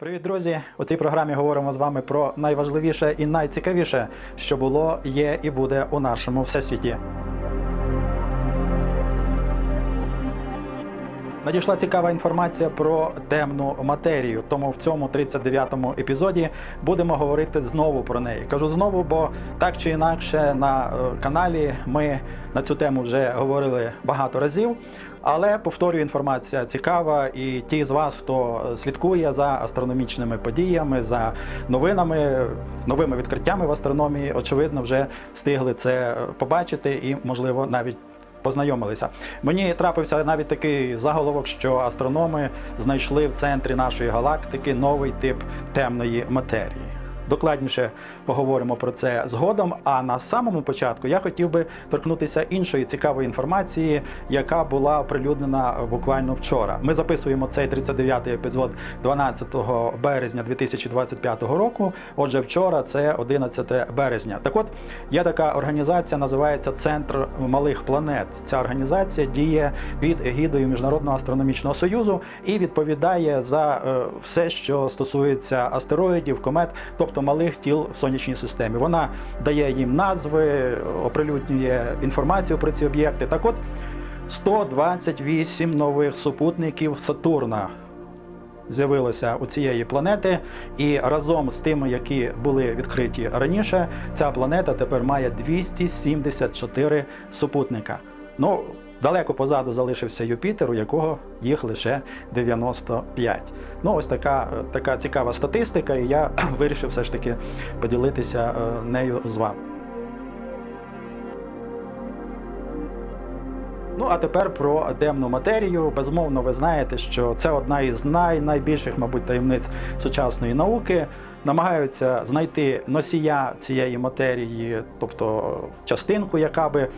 Привіт, друзі! У цій програмі говоримо з вами про найважливіше і найцікавіше, що було, є і буде у нашому всесвіті. Надійшла цікава інформація про темну матерію, тому в цьому 39-му епізоді будемо говорити знову про неї. Кажу знову, бо так чи інакше на е, каналі ми на цю тему вже говорили багато разів. Але повторюю, інформація цікава, і ті з вас, хто слідкує за астрономічними подіями, за новинами, новими відкриттями в астрономії, очевидно, вже встигли це побачити і, можливо, навіть познайомилися. Мені трапився навіть такий заголовок, що астрономи знайшли в центрі нашої галактики новий тип темної матерії. Докладніше поговоримо про це згодом. А на самому початку я хотів би торкнутися іншої цікавої інформації, яка була оприлюднена буквально вчора. Ми записуємо цей 39-й епізод 12 березня 2025 року. Отже, вчора це 11 березня. Так от є така організація, називається Центр малих планет. Ця організація діє під егідою Міжнародного астрономічного союзу і відповідає за е, все, що стосується астероїдів, комет, тобто малих тіл в сонячній системі. Вона дає їм назви, оприлюднює інформацію про ці об'єкти. Так от 128 нових супутників Сатурна з'явилося у цієї планети, і разом з тими, які були відкриті раніше, ця планета тепер має 274 супутника. Ну, далеко позаду залишився Юпітер, у якого їх лише 95. Ну, ось така, така цікава статистика, і я вирішив все ж таки поділитися е, нею з вами. Ну а тепер про темну матерію. Безумовно, ви знаєте, що це одна із най найбільших, мабуть, таємниць сучасної науки. Намагаються знайти носія цієї матерії, тобто частинку, яка би е,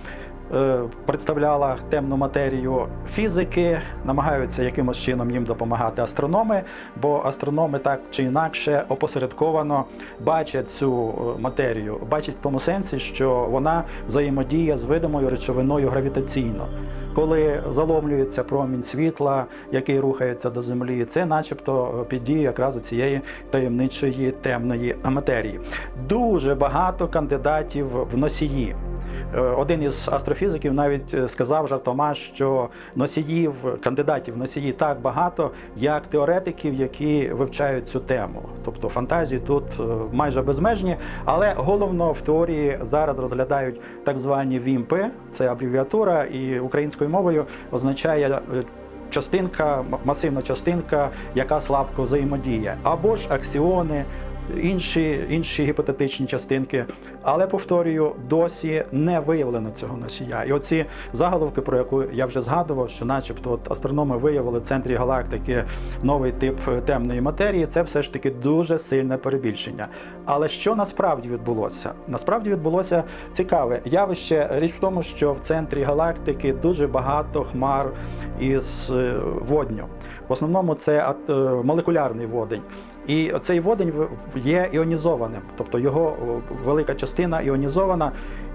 представляла темну матерію. Фізики намагаються якимось чином їм допомагати астрономи, бо астрономи так чи інакше опосередковано бачать цю е, матерію, бачать в тому сенсі, що вона взаємодіє з видимою речовиною гравітаційно. Коли заломлюється промінь світла, який рухається до землі, це, начебто, під дією якраз цієї таємничої темної матерії. Дуже багато кандидатів в носії. Е, Один із астрофізиків навіть е, сказав жартома, що носіїв, кандидатів носії так багато, як теоретиків, які вивчають цю тему. Тобто фантазії тут е, майже безмежні, але головно в теорії зараз розглядають так звані ВІМПи, це абревіатура, і українською мовою означає. Частинка, масивна частинка, яка слабко взаємодіє, або ж аксіони, інші, інші гіпотетичні частинки. Але повторюю, досі не виявлено цього носія. І оці заголовки, про яку я вже згадував, що, начебто, от астрономи виявили в центрі галактики новий тип е, темної матерії, це все ж таки дуже сильне перебільшення. Але що насправді відбулося? Насправді відбулося цікаве явище. Річ в тому, що в центрі галактики дуже багато хмар із е, водню. В основному це е, молекулярний водень. І цей водень є іонізованим, тобто його велика частина іонізована.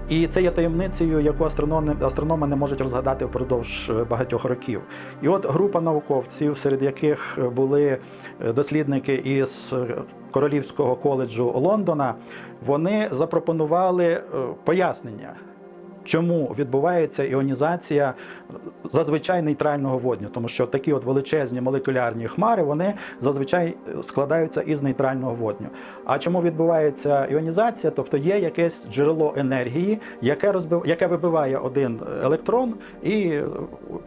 І це є таємницею, яку астрономи, астрономи не можуть розгадати впродовж е, багатьох років. І от група науковців, серед яких були е, дослідники із е, Королівського коледжу Лондона, вони запропонували е, пояснення чому відбувається іонізація зазвичай нейтрального водню, тому що такі от величезні молекулярні хмари вони зазвичай складаються із нейтрального водню. А чому відбувається іонізація? Тобто є якесь джерело енергії, яке розбив, яке вибиває один електрон і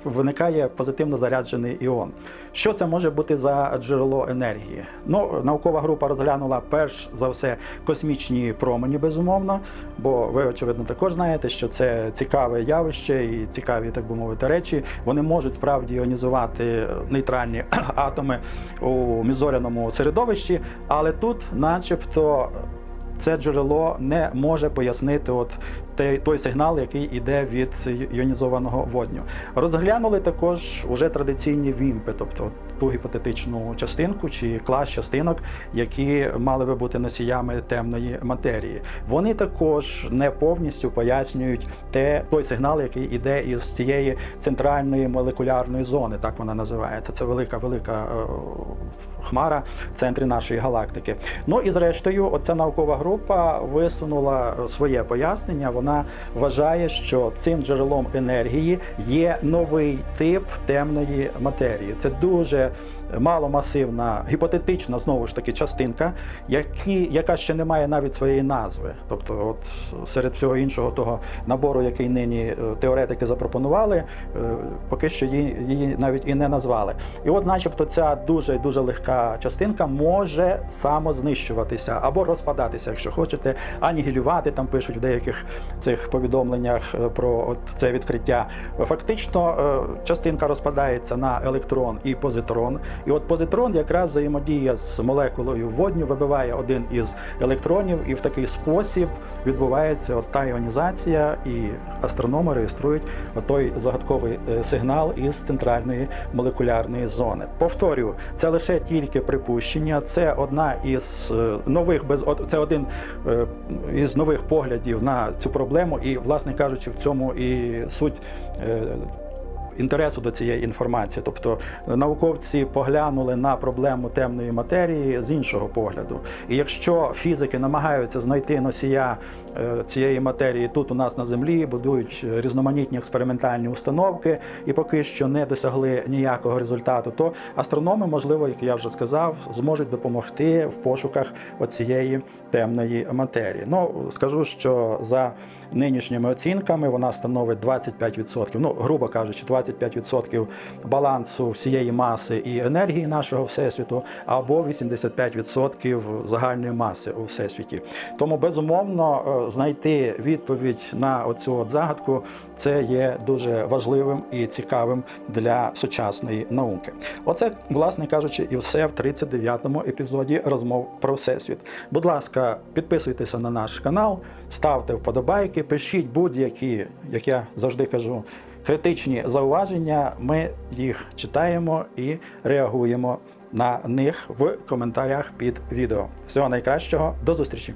виникає позитивно заряджений іон. Що це може бути за джерело енергії? Ну, наукова група розглянула перш за все космічні промені, безумовно, бо ви очевидно також знаєте, що це цікаве явище і цікаві, так би мовити, речі. Вони можуть справді іонізувати нейтральні атоми у мізоряному середовищі, але тут, начебто, це джерело не може пояснити от той, сигнал, який йде від іонізованого водню. Розглянули також уже традиційні вімпи, тобто ту гіпотетичну частинку чи клас частинок, які мали би бути носіями темної матерії. Вони також не повністю пояснюють те, той сигнал, який йде із цієї центральної молекулярної зони, так вона називається. Це велика велика е, хмара в центрі нашої галактики. Ну і зрештою, оця наукова група висунула своє пояснення. Вона вважає, що цим джерелом енергії є новий тип темної матерії. Це дуже маломасивна, гіпотетична знову ж таки частинка, які, яка ще не має навіть своєї назви. Тобто, от серед всього іншого того набору, який нині е, теоретики запропонували, е, поки що її, її навіть і не назвали. І от, начебто, ця дуже дуже легка частинка може самознищуватися або розпадатися, якщо хочете, анігілювати, там пишуть в деяких цих повідомленнях е, про от це відкриття. Фактично, е, частинка розпадається на електрон і позитрон. І от позитрон якраз взаємодія з молекулою водню, вибиває один із електронів, і в такий спосіб відбувається от та іонізація, і астрономи реєструють той загадковий е, сигнал із центральної молекулярної зони. Повторюю, це лише тільки припущення, це одна із е, нових без це один е, із нових поглядів на цю проблему, і, власне кажучи, в цьому і суть. Е, інтересу до цієї інформації. Тобто науковці поглянули на проблему темної матерії з іншого погляду. І якщо фізики намагаються знайти носія е, цієї матерії тут у нас на землі, будують різноманітні експериментальні установки і поки що не досягли ніякого результату, то астрономи, можливо, як я вже сказав, зможуть допомогти в пошуках оцієї темної матерії. Ну скажу, що за нинішніми оцінками вона становить 25%, ну грубо кажучи, 25% балансу всієї маси і енергії нашого всесвіту, або 85% загальної маси у всесвіті. Тому безумовно е, знайти відповідь на оцю загадку це є дуже важливим і цікавим для сучасної науки. Оце, власне кажучи, і все в 39-му епізоді розмов про всесвіт. Будь ласка, підписуйтеся на наш канал, ставте вподобайки, пишіть будь-які, як я завжди кажу, критичні зауваження. Ми їх читаємо і реагуємо на них в коментарях під відео. Всього найкращого, до зустрічі!